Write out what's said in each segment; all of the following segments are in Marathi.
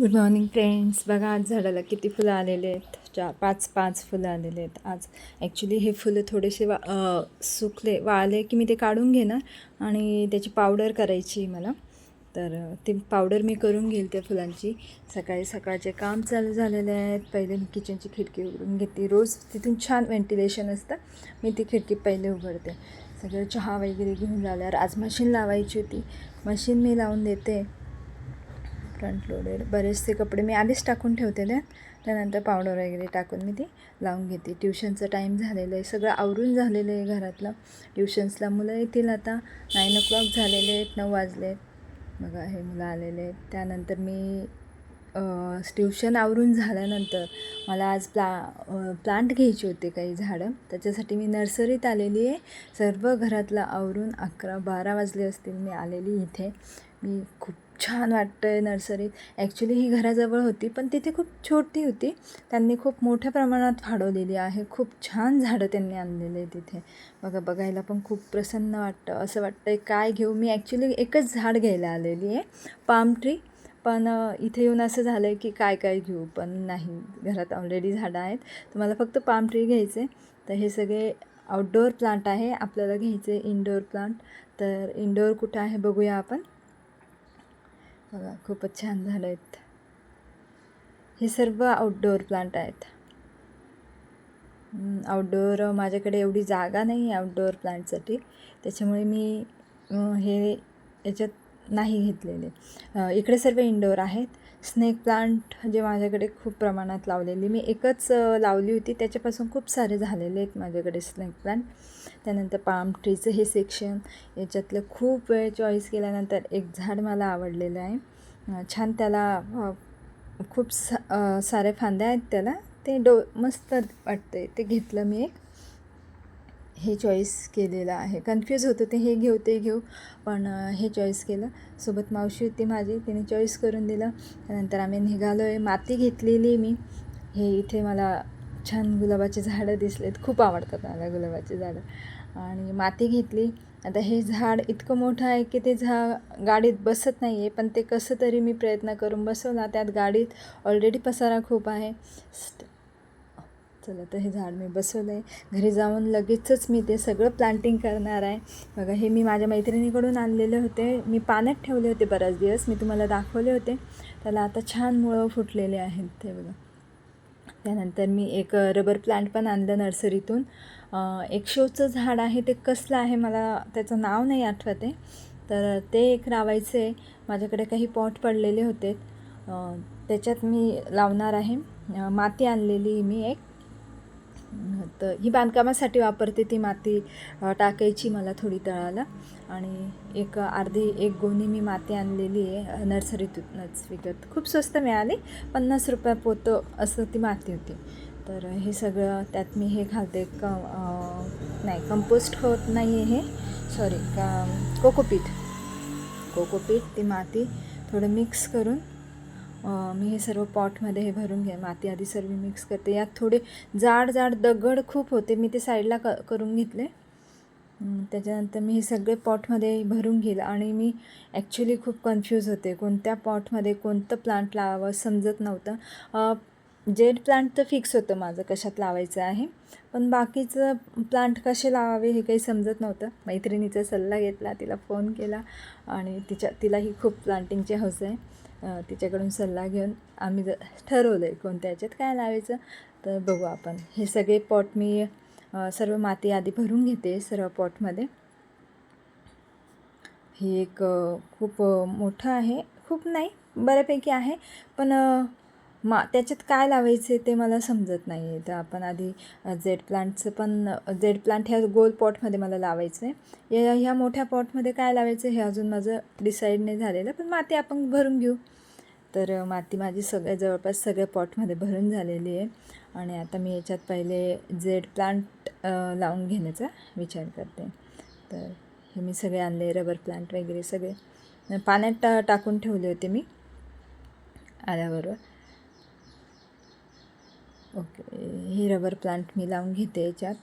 गुड मॉर्निंग फ्रेंड्स बघा आज झाडाला किती फुलं आलेले आहेत. चार पाच पाच फुलं आलेले आहेत. आज ॲक्च्युली हे फुलं थोडेसे वा सुकले वाळले की मी ते काढून घेणार आणि त्याची पावडर करायची मला. तर ती पावडर मी करून घेईल त्या फुलांची. सकाळी सकाळचे काम चालू झालेले आहेत. पहिले मी किचनची खिडकी उघडून घेते. रोज तिथून छान व्हेंटिलेशन असतं. मी ती खिडकी पहिले उघडते. सगळं चहा वगैरे घेऊन झाल्यावर आज मशीन लावायची होती. मशीन मी लावून देते. फ्रंट लोडेड बरेचसे कपडे मी आधीच टाकून ठेवतेले त्यानंतर पावडर वगैरे टाकून मी ती लावून घेते. ट्युशनचं टाईम झालेलं आहे. सगळं आवरून झालेलं आहे घरातलं. ट्युशन्सला मुलं येतील आता. नाईन ओ क्लॉक झालेले आहेत. नऊ वाजले आहेत. बघा हे मुलं आलेले आहेत. त्यानंतर मी ट्युशन आवरून झाल्यानंतर मला आज प्ला प्लांट घ्यायची होते काही झाडं. त्याच्यासाठी मी नर्सरीत आलेली आहे. सर्व घरातलं आवरून अकरा बारा वाजले असतील मी आलेली इथे. मी खूप छान वाटतं आहे नर्सरीत. ॲक्च्युली ही घराजवळ होती पण तिथे खूप छोटी होती. त्यांनी खूप मोठ्या प्रमाणात वाढवलेली आहे. खूप छान झाडं त्यांनी आणलेले आहे तिथे. बघा बघायला पण खूप प्रसन्न वाटतं. असं वाटतं आहे काय घेऊ? मी ॲक्च्युली एकच झाड घ्यायला आलेली आहे पाम ट्री पण इथे येऊन असं झालं आहे की काय काय घेऊ? पण नाही. घरात ऑलरेडी झाडं आहेत. तर मला फक्त पाम ट्री घ्यायचे तर हे सगळे आउटडोअर प्लांट आहे. आपल्याला घ्यायचे इनडोअर प्लांट तर इनडोअर कुठं आहे? बघूया आपण. बघा खूपच छान झालं आहेत हे सर्व आउटडोअर प्लांट आहेत. आउटडोअर माझ्याकडे एवढी जागा नाही आहे आउटडोअर प्लांटसाठी त्याच्यामुळे मी हे याच्यात नाही घेतलेले. इकडे सर्व इनडोअर आहेत. स्नेक प्लांट जे माझ्याकडे खूप प्रमाणात लावलेली मी एकच लावली होती. त्याच्यापासून खूप सारे झालेले आहेत माझ्याकडे स्नेक प्लांट त्यानंतर पाम ट्रीचं हे सेक्शन याच्यातलं खूप वेळ चॉईस केल्यानंतर एक झाड मला आवडलेलं आहे. छान त्याला खूप सा साऱ्या फांद्या आहेत त्याला ते डो मस्त वाटतं आहे ते घेतलं मी एक. हे चॉईस केलेलं आहे. कन्फ्यूज होतं ते हे घेऊ ते घेऊ पण हे चॉईस केलं. सोबत मावशी होती माझी तिने चॉईस करून दिलं. त्यानंतर आम्ही निघालो आहे माती घेतलेली मी. हे इथे मला छान गुलाबाची झाडं दिसलेत. खूप आवडतात मला गुलाबाची झाडं. आणि माती घेतली. आता हे झाड इतकं मोठं आहे की ते झा गाडीत बसत नाही आहे पण ते कसं तरी मी प्रयत्न करून बसवला. त्यात गाडीत ऑलरेडी पसारा खूप आहे. चला तर हे झाड मी बसवलं आहे घरी जाऊन लगेचच मी ते सगळं प्लांटिंग करणार आहे. बघा हे मी माझ्या मैत्रिणीकडून आणलेले होते. मी पाण्यात ठेवले होते बराच दिवस. मी तुम्हाला दाखवले होते. त्याला आता छान मुळं फुटलेले आहेत ते बघा. त्यानंतर मी एक रबर प्लांट पण आणलं नर्सरीतून एक शोचं झाड आहे ते कसलं आहे मला त्याचं नाव नाही आठवत. आहे तर ते एक रावायचे. माझ्याकडे काही पॉट पडलेले होते. त्याच्यात मी लावणार आहे. माती आणलेली मी एक. तर ही बांधकामासाठी वापरते ती माती. टाकायची मला थोडी तळाला. आणि एक अर्धी एक गोणी मी माती आणलेली आहे. नर्सरीतूनच विकत खूप स्वस्त मिळाली. पन्नास रुपया पोतं असं ती माती होती. तर हे सगळं त्यात मी हे घालते. क नाही कंपोस्ट होत नाही आहे हे. सॉरी का कोकोपीट कोकोपीट ती माती थोडं मिक्स करून मी हे सर्व पॉटमध्ये हे भरून घे माती आधी सर्व मिक्स करते. यात थोडे जाड जाड दगड खूप होते मी ते साईडला क करून घेतले. त्याच्यानंतर मी हे सगळे पॉटमध्ये भरून घेईल आणि मी ॲक्च्युली खूप कन्फ्यूज होते. कोणत्या पॉटमध्ये कोणतं प्लांट लावावं समजत नव्हतं. जेड प्लांट तर फिक्स होतं माझं कशात लावायचं आहे. पण बाकीचं प्लांट कसे लावावे हे काही समजत नव्हतं. मैत्रिणीचा सल्ला घेतला तिला फोन केला आणि तिच्या तिलाही खूप प्लांटिंगची हौस आहे. तिच्याकडून सल्ला घेऊन आम्ही जर ठरवलं आहे कोणत्या याच्यात काय लावायचं. तर बघू आपण. हे सगळे पॉट मी सर्व माती आधी भरून घेते सर्व पॉटमध्ये. हे एक खूप मोठं आहे. खूप नाही बऱ्यापैकी आहे. पण मा त्याच्यात काय लावायचे ते मला समजत नाही आहे तर आपण आधी जेड प्लांटचं पण जेड प्लांट ह्या गोल पॉटमध्ये मला लावायचं आहे या ह्या मोठ्या पॉटमध्ये काय लावायचं हे अजून माझं डिसाईड नाही झालेलं पण माती आपण भरून घेऊ. तर माती माझी सगळ्या जवळपास सगळ्या पॉटमध्ये भरून झालेली आहे. आणि आता मी याच्यात पहिले जेड प्लांट लावून घेण्याचा विचार करते. तर हे मी सगळे आणले रबर प्लांट वगैरे सगळे. पाण्यात टा टाकून ठेवले होते मी. आल्याबरोबर. ओके. हे रबर प्लांट मी लावून घेते याच्यात.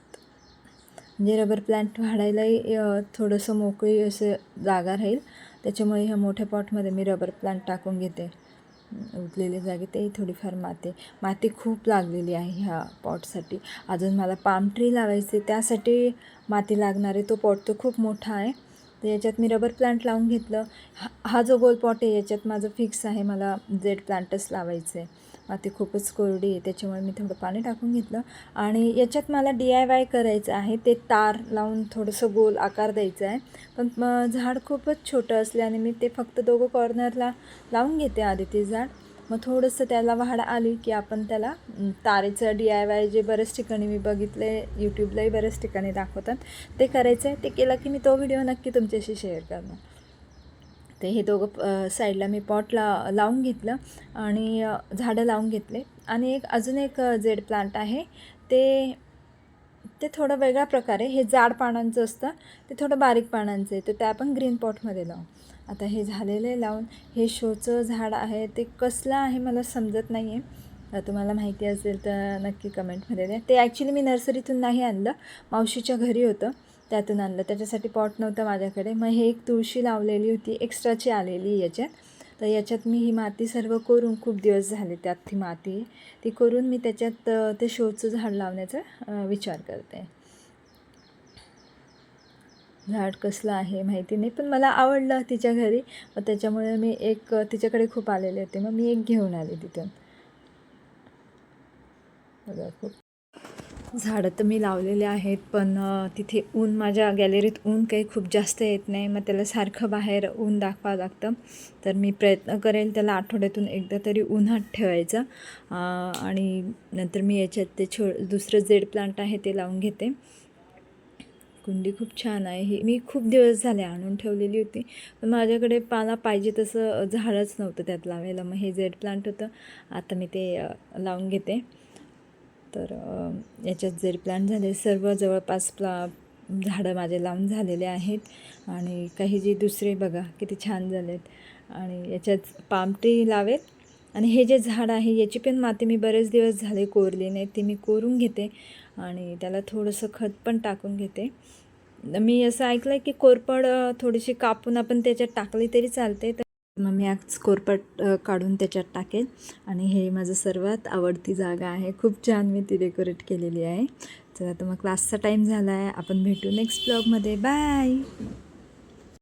म्हणजे रबर प्लांट वाढायलाही थोडंसं मोकळी असं जागा राहील. त्याच्यामुळे ह्या मोठ्या पॉटमध्ये मी रबर प्लांट टाकून घेते. उरलेल्या जागेतही थोडीफार माती. माती खूप लागलेली आहे ह्या पॉटसाठी. अजून मला पाम ट्री लावायचे त्यासाठी माती लागणारे तो पॉट तो खूप मोठा आहे. तर याच्यात मी रबर प्लांट लावून घेतलं. हा हा जो गोल पॉट आहे याच्यात माझं फिक्स आहे मला जेड प्लांटच लावायचं आहे. माती खूपच कोरडी आहे त्याच्यामुळे मी थोडं पाणी टाकून घेतलं. आणि याच्यात मला डी आय वाय करायचं आहे ते तार लावून थोडंसं गोल आकार द्यायचा आहे. पण झाड खूपच छोटं असल्याने मी ते फक्त दोघं कॉर्नरला लावून घेते आधी ते झाड. मग थोडंसं त्याला वाढ आली की आपण त्याला तारेचं डी आय वाय जे बऱ्याच ठिकाणी मी बघितले यूट्यूबलाही बऱ्याच ठिकाणी दाखवतात. ते करायचं आहे ते केलं की मी तो व्हिडिओ नक्की तुमच्याशी शेअर करणार. ते हे दोघं साईडला मी पॉटला लावून घेतलं आणि झाडं लावून घेतले. आणि एक अजून एक जेड प्लांट आहे. ते ते थोडं वेगळ्या प्रकारे हे जाड पानांचं असतं ते थोडं बारीक पानांचं आहे. तर ते आपण ग्रीन पॉटमध्ये लावू. आता हे झालेलं आहे लावून. हे शोचं झाड आहे ते कसलं आहे मला समजत नाही आहे तुम्हाला माहिती असेल तर नक्की कमेंटमध्ये द्या. ते ॲक्च्युली मी नर्सरीतून नाही आणलं मावशीच्या घरी होतं त्यातून आणलं. त्याच्यासाठी पॉट नव्हतं माझ्याकडे. मग हे एक तुळशी लावलेली होती एक्स्ट्राची आलेली याच्यात. तर याच्यात मी ही माती सर्व करून खूप दिवस झाले त्यात ती माती. आहे. ती करून मी त्याच्यात ते शोचं झाड लावण्याचा विचार करते. झाड कसलं आहे माहिती नाही पण मला आवडलं तिच्या घरी. मग त्याच्यामुळे मी एक तिच्याकडे खूप आलेले होते. मग मी एक घेऊन आले तिथून. बघा खूप झाडं तर मी लावलेले आहेत पण तिथे ऊन माझ्या गॅलरीत ऊन काही खूप जास्त येत नाही. मग त्याला सारखं बाहेर ऊन दाखवावं लागतं. तर मी प्रयत्न करेल त्याला आठवड्यातून एकदा तरी उन्हात ठेवायचं. आणि नंतर मी याच्यात ते छो दुसरं जेड प्लांट आहे ते लावून घेते. कुंडी खूप छान आहे. ही मी खूप दिवस झाले आणून ठेवलेली होती. पण माझ्याकडे पाला पाहिजे तसं झाडच नव्हतं त्यात लावायला. मग हे जेड प्लांट होतं. आता मी ते लावून घेते. तर याच्यात जेड प्लांट झाले. सर्व जवळपास प्ला झाडं माझे लावून झालेले आहेत. आणि काही जे दुसरे बघा किती छान झालेत. आणि याच्यात पाम ट्री लावेत. आणि हे जे झाड आहे याची पण माती मी बरेच दिवस झाले कोरली नाही ती मी कोरून घेते आणि त्याला थोडंसं खत पण टाकून घेते. मी असं ऐकलं आहे की कोरपड थोडीशी कापून आपण त्याच्यात टाकली तरी चालते तर मग मी आज कोरपड काढून त्याच्यात टाकेल आणि हे माझं सर्वात आवडती जागा आहे. खूप छान मी ती डेकोरेट केलेली आहे. चला तर मग क्लासचा टाईम झाला आहे आपण भेटू नेक्स्ट ब्लॉगमध्ये. बाय!